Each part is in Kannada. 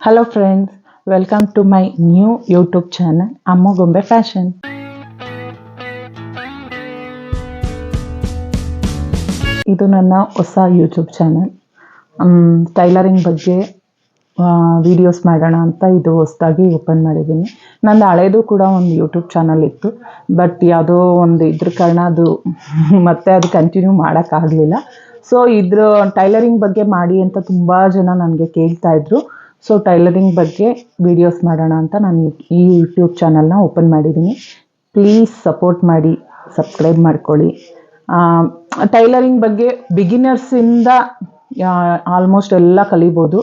Hello friends welcome to my new YouTube channel Amma Gombe fashion ಇದು ನನ್ನ ಹೊಸ ಯೂಟ್ಯೂಬ್ ಚಾನಲ್ ಟೈಲರಿಂಗ್ ಬಗ್ಗೆ ವಿಡಿಯೋಸ್ ಮಾಡೋಣ ಅಂತ ಇದು ಹೊಸದಾಗಿ ಓಪನ್ ಮಾಡಿದ್ದೀನಿ. ನಂದು ಹಳೇದು ಕೂಡ ಒಂದು ಯೂಟ್ಯೂಬ್ ಚಾನಲ್ ಇತ್ತು ಬಟ್ ಯಾವುದೋ ಒಂದು ಇದ್ರ ಕಾರಣ ಅದು ಮತ್ತೆ ಅದು ಕಂಟಿನ್ಯೂ ಮಾಡೋಕ್ಕಾಗಲಿಲ್ಲ ಸೊ ಇದ್ರ ಟೈಲರಿಂಗ್ ಬಗ್ಗೆ ಮಾಡಿ ಅಂತ ತುಂಬ ಜನ ನನಗೆ ಕೇಳ್ತಾ ಇದ್ರು. ಸೊ ಟೈಲರಿಂಗ್ ಬಗ್ಗೆ ವಿಡಿಯೋಸ್ ಮಾಡೋಣ ಅಂತ ನಾನು ಈ ಯೂಟ್ಯೂಬ್ ಚಾನಲ್ನ ಓಪನ್ ಮಾಡಿದ್ದೀನಿ ಪ್ಲೀಸ್ ಸಪೋರ್ಟ್ ಮಾಡಿ ಸಬ್ಸ್ಕ್ರೈಬ್ ಮಾಡ್ಕೊಳ್ಳಿ. ಟೈಲರಿಂಗ್ ಬಗ್ಗೆ ಬಿಗಿನರ್ಸಿಂದ ಆಲ್ಮೋಸ್ಟ್ ಎಲ್ಲ ಕಲಿಬೋದು.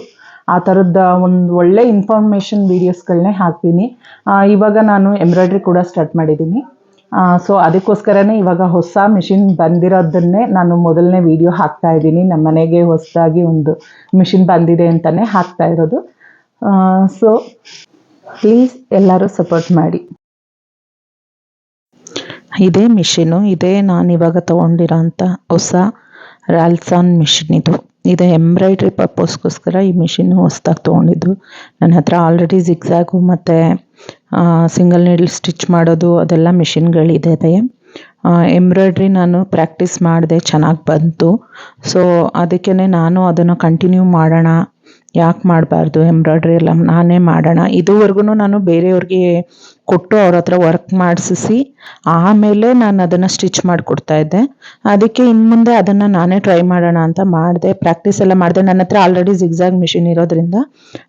ಆ ಥರದ ಒಂದು ಒಳ್ಳೆ ಇನ್ಫಾರ್ಮೇಷನ್ ವೀಡಿಯೋಸ್ಗಳನ್ನೇ ಹಾಕ್ತೀನಿ. ಇವಾಗ ನಾನು ಎಂಬ್ರಾಯ್ಡ್ರಿ ಕೂಡ ಸ್ಟಾರ್ಟ್ ಮಾಡಿದ್ದೀನಿ ಸೊ ಅದಕ್ಕೋಸ್ಕರನೇ ಇವಾಗ ಹೊಸ ಮಿಷಿನ್ ಬಂದಿರೋದನ್ನೇ ನಾನು ಮೊದಲನೇ ವಿಡಿಯೋ ಹಾಕ್ತಾ ಇದ್ದೀನಿ. ನಮ್ಮ ಮನೆಗೆ ಹೊಸದಾಗಿ ಒಂದು ಮಿಷಿನ್ ಬಂದಿದೆ ಅಂತಲೇ ಹಾಕ್ತಾ ಇರೋದು. ಸೊ ಪ್ಲೀಸ್ ಎಲ್ಲರೂ ಸಪೋರ್ಟ್ ಮಾಡಿ. ಇದೇ ಮಿಷಿನು ಇದೇ ನಾನು ಇವಾಗ ತೊಗೊಂಡಿರೋಂಥ ಹೊಸ ರ್ಯಾಲ್ಸಾನ್ ಮಿಷಿನ್ ಇದು. ಇದು ಎಂಬ್ರಾಯ್ಡ್ರಿ ಪರ್ಪೋಸ್ಗೋಸ್ಕರ ಈ ಮಿಷಿನ್ನು ಹೊಸ್ದಾಗಿ ತೊಗೊಂಡಿದ್ದು. ನನ್ನ ಹತ್ರ ಆಲ್ರೆಡಿ ಜಿಗ್ಸಾಗು ಮತ್ತು ಸಿಂಗಲ್ ನೀಡಲ್ ಸ್ಟಿಚ್ ಮಾಡೋದು, ಅದೆಲ್ಲ ಮಿಷಿನ್ಗಳಿದ್ದಾವೆ ಎಂಬ್ರಾಯ್ಡ್ರಿ ನಾನು ಪ್ರ್ಯಾಕ್ಟೀಸ್ ಮಾಡಿದೆ, ಚೆನ್ನಾಗಿ ಬಂತು. ಸೊ ಅದಕ್ಕೇ ನಾನು ಅದನ್ನು ಕಂಟಿನ್ಯೂ ಮಾಡೋಣ. ಯಾಕೆ ಮಾಡಬಾರ್ದು, ಎಂಬ್ರಾಯ್ಡ್ರಿ ಎಲ್ಲ ನಾನೇ ಮಾಡೋಣ. ಇದುವರೆಗೂ ನಾನು ಬೇರೆಯವ್ರಿಗೆ ಕೊಟ್ಟು ಅವ್ರ ಹತ್ರ ವರ್ಕ್ ಮಾಡಿಸಿ ಆಮೇಲೆ ನಾನು ಅದನ್ನು ಸ್ಟಿಚ್ ಮಾಡಿಕೊಡ್ತಾ ಇದ್ದೆ. ಅದಕ್ಕೆ ಇನ್ನು ಮುಂದೆ ಅದನ್ನು ನಾನೇ ಟ್ರೈ ಮಾಡೋಣ ಅಂತ ಮಾಡಿದೆ. ಪ್ರಾಕ್ಟೀಸ್ ಎಲ್ಲ ಮಾಡಿದೆ. ನನ್ನ ಹತ್ರ ಆಲ್ರೆಡಿ ಜಿಗ್ಝಾಗ್ ಮಿಷಿನ್ ಇರೋದ್ರಿಂದ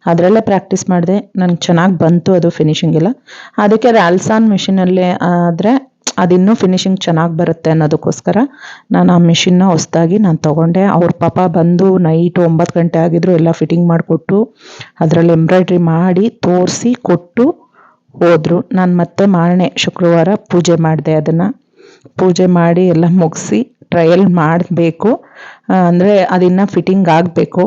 ಅದರಲ್ಲೇ ಪ್ರಾಕ್ಟೀಸ್ ಮಾಡಿದೆ. ನನಗೆ ಚೆನ್ನಾಗಿ ಬಂತು ಅದು ಫಿನಿಷಿಂಗ್ ಎಲ್ಲ. ಅದಕ್ಕೆ ರಾಲ್ಸಾನ್ ಮಿಷಿನಲ್ಲೇ ಆದರೆ ಅದಿನ್ನೂ ಫಿನಿಶಿಂಗ್ ಚೆನ್ನಾಗಿ ಬರುತ್ತೆ ಅನ್ನೋದಕ್ಕೋಸ್ಕರ ನಾನು ಆ ಮಿಷಿನ್ನ ಹೊಸ್ದಾಗಿ ನಾನು ತೊಗೊಂಡೆ. ಅವ್ರ ಪಾಪ ಬಂದು ನೈಟ್ ಒಂಬತ್ತು ಗಂಟೆ ಆಗಿದ್ರು ಎಲ್ಲ ಫಿಟ್ಟಿಂಗ್ ಮಾಡಿಕೊಟ್ಟು ಅದರಲ್ಲಿ ಎಂಬ್ರಾಯ್ಡ್ರಿ ಮಾಡಿ ತೋರಿಸಿ ಕೊಟ್ಟು ಹೋದರು. ನಾನು ಮತ್ತೆ ಮಾರನೇ ಶುಕ್ರವಾರ ಪೂಜೆ ಮಾಡಿದೆ ಅದನ್ನು. ಪೂಜೆ ಮಾಡಿ ಎಲ್ಲ ಮುಗಿಸಿ ಟ್ರಯಲ್ ಮಾಡಬೇಕು ಅಂದರೆ ಅದಿನ್ನು ಫಿಟ್ಟಿಂಗ್ ಆಗಬೇಕು.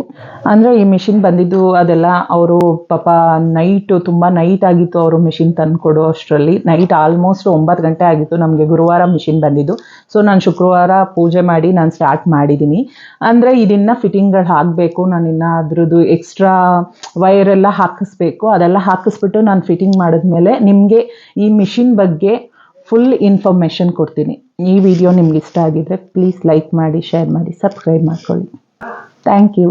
ಅಂದರೆ ಈ ಮಿಷಿನ್ ಬಂದಿದ್ದು ಅದೆಲ್ಲ ಅವರು ಪಾಪ ನೈಟು ತುಂಬ ನೈಟ್ ಆಗಿತ್ತು ಅವರು ಮಿಷಿನ್ ತಂದು ಕೊಡೋ ಅಷ್ಟರಲ್ಲಿ. ನೈಟ್ ಆಲ್ಮೋಸ್ಟ್ ಒಂಬತ್ತು ಗಂಟೆ ಆಗಿತ್ತು ನಮಗೆ ಗುರುವಾರ ಮಿಷಿನ್ ಬಂದಿದ್ದು. ಸೊ ನಾನು ಶುಕ್ರವಾರ ಪೂಜೆ ಮಾಡಿ ನಾನು ಸ್ಟಾರ್ಟ್ ಮಾಡಿದ್ದೀನಿ ಅಂದರೆ ಇದನ್ನು ಫಿಟ್ಟಿಂಗ್ಗಳು ಹಾಕಬೇಕು, ನಾನು ಇನ್ನು ಅದ್ರದ್ದು ಎಕ್ಸ್ಟ್ರಾ ವೈರೆಲ್ಲ ಹಾಕಿಸ್ಬೇಕು. ಅದೆಲ್ಲ ಹಾಕಿಸ್ಬಿಟ್ಟು ನಾನು ಫಿಟ್ಟಿಂಗ್ ಮಾಡಿದ್ಮೇಲೆ ನಿಮಗೆ ಈ ಮಿಷಿನ್ ಬಗ್ಗೆ ಫುಲ್ ಇನ್ಫಾರ್ಮೇಷನ್ ಕೊಡ್ತೀನಿ. ಈ ವಿಡಿಯೋ ನಿಮ್ಗೆ ಇಷ್ಟ ಆಗಿದ್ರೆ ಪ್ಲೀಸ್ ಲೈಕ್ ಮಾಡಿ ಶೇರ್ ಮಾಡಿ ಸಬ್ಸ್ಕ್ರೈಬ್ ಮಾಡ್ಕೊಳ್ಳಿ. Thank you